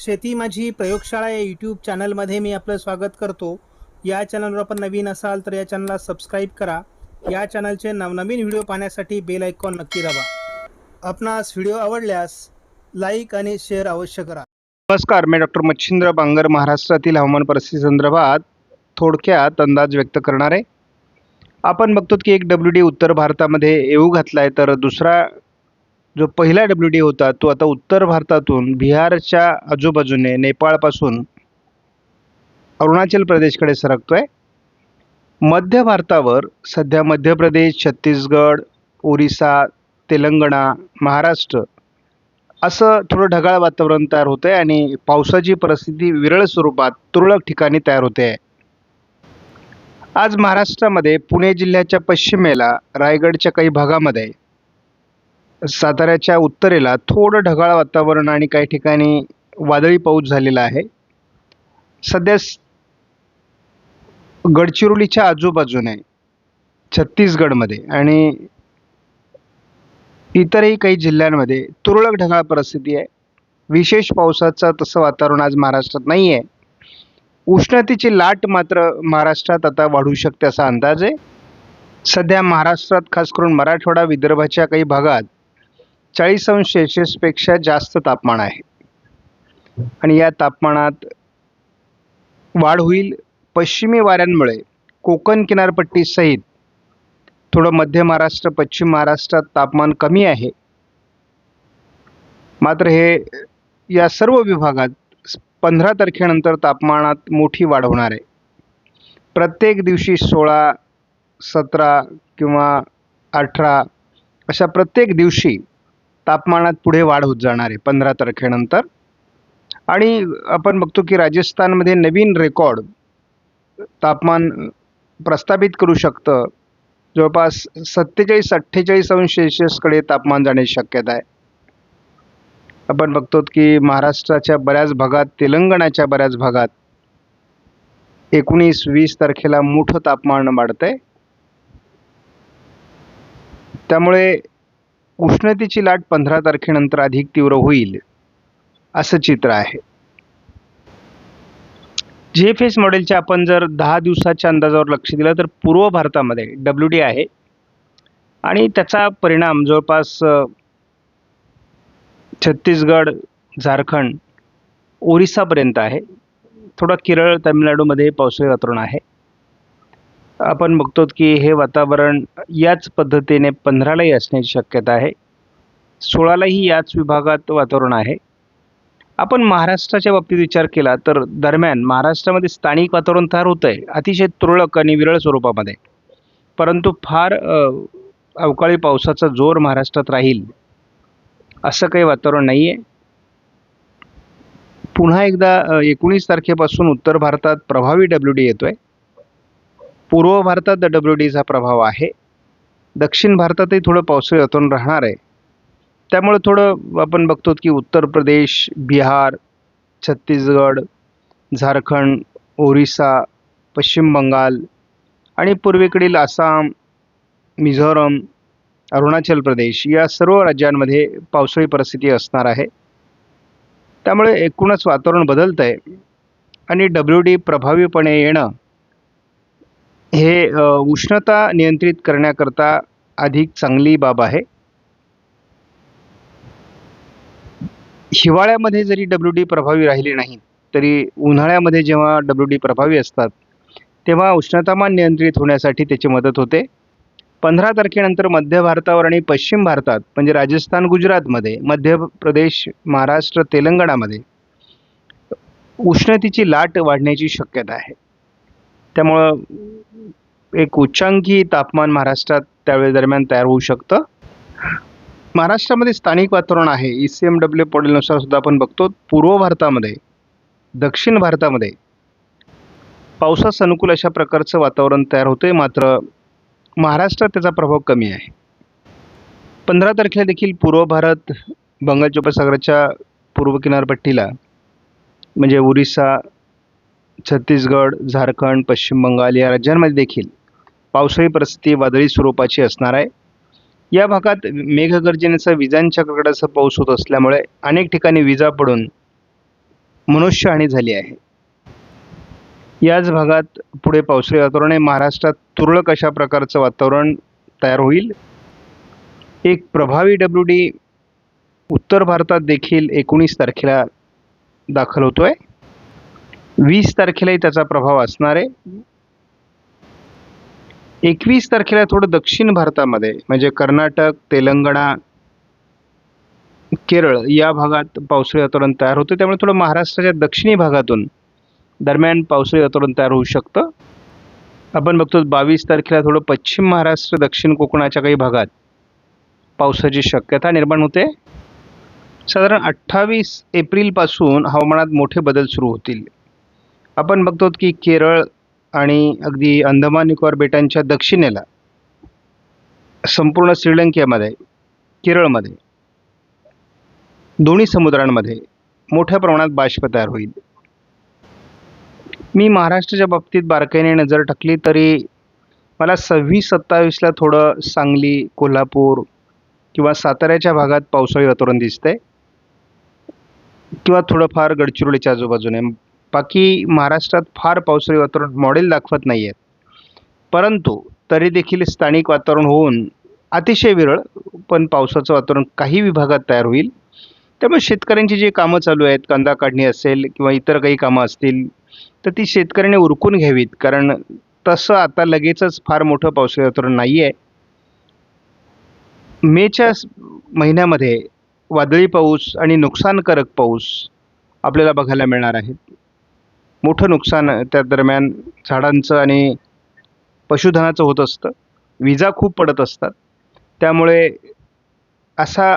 शेती माझी प्रयोगशाळा या यूट्यूब चॅनलमध्ये मी आपलं स्वागत करतो. या चॅनलवर आपण नवीन असाल तर या चॅनलला सबस्क्राईब करा. या चॅनलचे नवनवीन व्हिडिओ पाहण्यासाठी बेल आयकॉन नक्की दाबा. आपणास व्हिडिओ आवडल्यास लाईक आणि शेअर अवश्य करा. नमस्कार मी डॉक्टर मच्छिंद्र बांगर महाराष्ट्रातील हवामान परिस्थिती संदर्भात थोडक्यात अंदाज व्यक्त करणार आहे. आपण बघतो की एक डब्ल्यू डी उत्तर भारतामध्ये येऊ घातला आहे तर दुसरा जो पहिला डब्ल्यू डी होता तो आता उत्तर भारतातून बिहारच्या आजूबाजूने नेपाळपासून अरुणाचल प्रदेशकडे सरकतो आहे मध्य भारतावर सध्या मध्य प्रदेश छत्तीसगड ओरिसा तेलंगणा महाराष्ट्र असं थोडं ढगाळ वातावरण तयार होतं आहे आणि पावसाची परिस्थिती विरळ स्वरूपात तुरळक ठिकाणी तयार होते. आहे आज महाराष्ट्रामध्ये पुणे जिल्ह्याच्या पश्चिमेला रायगडच्या काही भागामध्ये साताऱ्याच्या उत्तरेला थोडं ढगाळ वातावरण आणि काही ठिकाणी वादळी पाऊस झालेला आहे. सध्या गडचिरोलीच्या आजूबाजूने छत्तीसगडमध्ये आणि इतरही काही जिल्ह्यांमध्ये तुरळक ढगाळ परिस्थिती आहे. विशेष पावसाचं तसं वातावरण आज महाराष्ट्रात नाही आहे उष्णतेची लाट मात्र महाराष्ट्रात आता वाढू शकते असा अंदाज आहे. सध्या महाराष्ट्रात खास करून मराठवाडा विदर्भाच्या काही भागात चाळीस अंश सेल्सिअसपेक्षा जास्त तापमान आहे. आणि या तापमानात वाढ होईल. पश्चिमी वाऱ्यांमुळे कोकण किनारपट्टीसहित थोडं मध्य महाराष्ट्र पश्चिम महाराष्ट्रात तापमान कमी आहे. मात्र हे या सर्व विभागात पंधरा तारखेनंतर तापमानात मोठी वाढ होणार आहे. प्रत्येक दिवशी सोळा सतरा किंवा अठरा अशा प्रत्येक दिवशी तापमानात पुढे वाढ होत जाणार आहे पंधरा तारखेनंतर. आणि आपण बघतो की राजस्थानमध्ये नवीन रेकॉर्ड तापमान प्रस्थापित करू शकतं. जवळपास सत्तेचाळीस अठ्ठेचाळीस अंश सेल्शियसकडे तापमान जाण्याची शक्यता आहे. आपण बघतो की महाराष्ट्राच्या बऱ्याच भागात तेलंगणाच्या बऱ्याच भागात एकोणीस वीस तारखेला मोठं तापमान वाढतं आहे त्यामुळे उष्णतेची लाट पंधरा तारखेनंतर अधिक तीव्र होईल असं चित्र आहे. जे एफ एस मॉडेलच्या आपण जर दहा दिवसाच्या अंदाजावर लक्ष दिलं तर पूर्व भारतामध्ये डब्ल्यू डी आहे. आणि त्याचा परिणाम जवळपास छत्तीसगड झारखंड ओरिसापर्यंत आहे. थोडा केरळ तामिळनाडूमध्ये पावसाळी वातावरण आहे. आपण बघतो की हे वातावरण याच पद्धतीने पंधरालाही असण्याची शक्यता आहे. सोळालाही याच विभागात वातावरण आहे. आपण महाराष्ट्राच्या बाबतीत विचार केला तर दरम्यान महाराष्ट्रामध्ये स्थानिक वातावरण तयार होतं आहे अतिशय तुरळक आणि विरळ स्वरूपामध्ये. परंतु फार अवकाळी पावसाचा जोर महाराष्ट्रात राहील असं काही वातावरण नाही आहे पुन्हा एकदा एकोणीस तारखेपासून उत्तर भारतात प्रभावी डब्ल्यू डी येतो आहे पूर्व भारतात डब्ल्यू डीचा प्रभाव आहे. दक्षिण भारतातही थोडं पावसाळी वातावरण राहणार आहे. त्यामुळे थोडं आपण बघतो की उत्तर प्रदेश बिहार छत्तीसगड झारखंड ओरिसा पश्चिम बंगाल आणि पूर्वेकडील आसाम मिझोरम अरुणाचल प्रदेश या सर्व राज्यांमध्ये पावसाळी परिस्थिती असणार आहे. त्यामुळे एकूणच वातावरण बदलतं आहे आणि डब्ल्यू डी प्रभावीपणे येणं हे उष्णता नियंत्रित करण्याकरता अधिक चांगली बाब आहे. हिवाळ्यामध्ये जरी डब्ल्यू डी प्रभावी राहिली नाही तरी उन्हाळ्यामध्ये जेव्हा डब्ल्यू डी प्रभावी असतात तेव्हा उष्णतामान नियंत्रित होण्यासाठी त्याची मदत होते. पंधरा तारखेनंतर मध्य भारतावर आणि पश्चिम भारतात म्हणजे राजस्थान गुजरातमध्ये मध्य प्रदेश महाराष्ट्र तेलंगणामध्ये उष्णतेची लाट वाढण्याची शक्यता आहे. त्यामुळं एक उच्चांकी तापमान महाराष्ट्रात त्यावेळी दरम्यान तयार होऊ शकतं. महाराष्ट्रामध्ये स्थानिक वातावरण आहे. ई सी एम डब्ल्यू पॉडेलनुसार सुद्धा आपण बघतो पूर्व भारतामध्ये दक्षिण भारतामध्ये पावसास अनुकूल अशा प्रकारचं वातावरण तयार होते मात्र महाराष्ट्रात त्याचा प्रभाव कमी आहे. पंधरा तारखेला देखील पूर्व भारत बंगालच्या उपसागराच्या पूर्व किनारपट्टीला म्हणजे ओरिसा छत्तीसगड झारखंड पश्चिम बंगाल या राज्यांमध्ये देखील पावसाळी परिस्थिती वादळी स्वरूपाची असणार आहे. या भागात मेघगर्जनेचा विजांच्या कडकडाचा पाऊस होत असल्यामुळे अनेक ठिकाणी विजा पडून मनुष्यहानी झाली आहे. याच भागात पुढे पावसाळी वातावरण आहे. महाराष्ट्रात तुरळक अशा प्रकारचं वातावरण तयार होईल. एक प्रभावी डब्ल्यू डी उत्तर भारतात देखील एकोणीस तारखेला दाखल होतो आहे वीस तारखेलाही त्याचा प्रभाव असणार आहे. एकवीस तारखेला थोडं दक्षिण भारतामध्ये म्हणजे कर्नाटक तेलंगणा केरळ या भागात पावसाळी वातावरण तयार होतं. त्यामुळे थोडं महाराष्ट्राच्या दक्षिणी भागातून दरम्यान पावसाळी वातावरण तयार होऊ शकतं. आपण बघतो बावीस तारखेला थोडं पश्चिम महाराष्ट्र दक्षिण कोकणाच्या काही भागात पावसाची शक्यता निर्माण होते. साधारण अठ्ठावीस एप्रिलपासून हवामानात मोठे बदल सुरू होतील. आपण बघतो की केरळ आणि अगदी अंदमान निकोबार बेटांच्या दक्षिणेला संपूर्ण श्रीलंकेमध्ये केरळमध्ये दोन्ही समुद्रांमध्ये मोठ्या प्रमाणात बाष्प तयार होईल. मी महाराष्ट्राच्या बाबतीत बारकाईने नजर टाकली तरी मला सव्वीस सत्तावीसला थोडं सांगली कोल्हापूर किंवा साताऱ्याच्या भागात पावसाळी वातावरण दिसतंय किंवा थोडंफार गडचिरोलीच्या आजूबाजूने. बाकी महाराष्ट्रात फार पावसाळी वातावरण मॉडेल दाखवत नाही आहेत परंतु तरी देखील स्थानिक वातावरण होऊन अतिशय विरळ पण पावसाचं वातावरण काही विभागात तयार होईल. त्यामुळे शेतकऱ्यांची जी कामं चालू आहेत कांदा काढणी असेल किंवा इतर काही कामं असतील तर ती शेतकऱ्यांनी उरकून घ्यावीत. कारण तसं आता लगेचच फार मोठं पावसाळी वातावरण नाही आहे मेच्या महिन्यामध्ये वादळी पाऊस आणि नुकसानकारक पाऊस आपल्याला बघायला मिळणार आहे मोठं नुकसान त्या दरम्यान झाडांचं आणि पशुधनाचं होत असतं. विजा खूप पडत असतात. त्यामुळे असा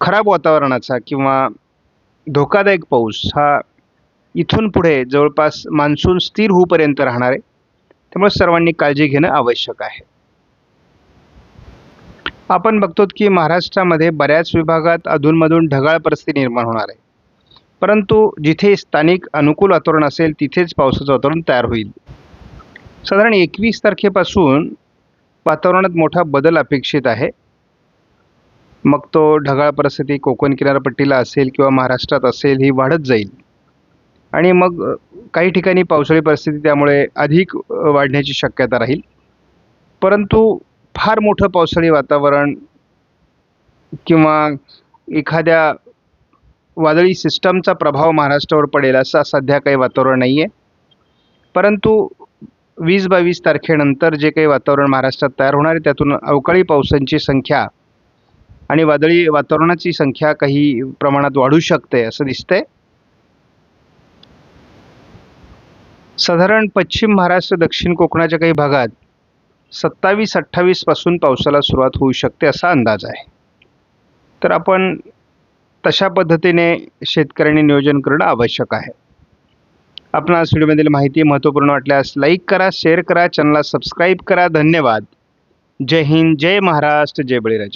खराब वातावरणाचा किंवा धोकादायक पाऊस हा इथून पुढे जवळपास मान्सून स्थिर होऊपर्यंत राहणार आहे. त्यामुळे सर्वांनी काळजी घेणं आवश्यक आहे. आपण बघतो की महाराष्ट्रामध्ये बऱ्याच विभागात अधूनमधून ढगाळ परिस्थिती निर्माण होणार आहे. परंतु जिथे स्थानिक अनुकूल वातावरण असेल तिथेच पावसाचं वातावरण तयार होईल. साधारण एकवीस तारखेपासून वातावरणात मोठा बदल अपेक्षित आहे. मग तो ढगाळ परिस्थिती कोकण किनारपट्टीला असेल किंवा महाराष्ट्रात असेल ही वाढत जाईल. आणि मग काही ठिकाणी पावसाळी परिस्थिती त्यामुळे अधिक वाढण्याची शक्यता राहील. परंतु फार मोठं पावसाळी वातावरण किंवा एखाद्या वादळी सिस्टमचा प्रभाव महाराष्ट्रावर पडेल असं सध्या काही वातावरण नाही आहे परंतु वीस बावीस तारखेनंतर जे काही वातावरण महाराष्ट्रात तयार होणार आहे त्यातून अवकाळी पावसांची संख्या आणि वादळी वातावरणाची संख्या काही प्रमाणात वाढू शकते असं दिसतंय. साधारण पश्चिम महाराष्ट्र दक्षिण कोकणाच्या काही भागात सत्तावीस अठ्ठावीसपासून पावसाला सुरुवात होऊ शकते असा अंदाज आहे. तर आपण तशा पद्धतीने शेतकऱ्यांनी नियोजन करणं आवश्यक आहे. आपणास व्हिडिओमधील माहिती महत्त्वपूर्ण वाटल्यास लाईक करा शेअर करा चॅनलला सबस्क्राईब करा. धन्यवाद. जय हिंद जय महाराष्ट्र जय बळीराजा.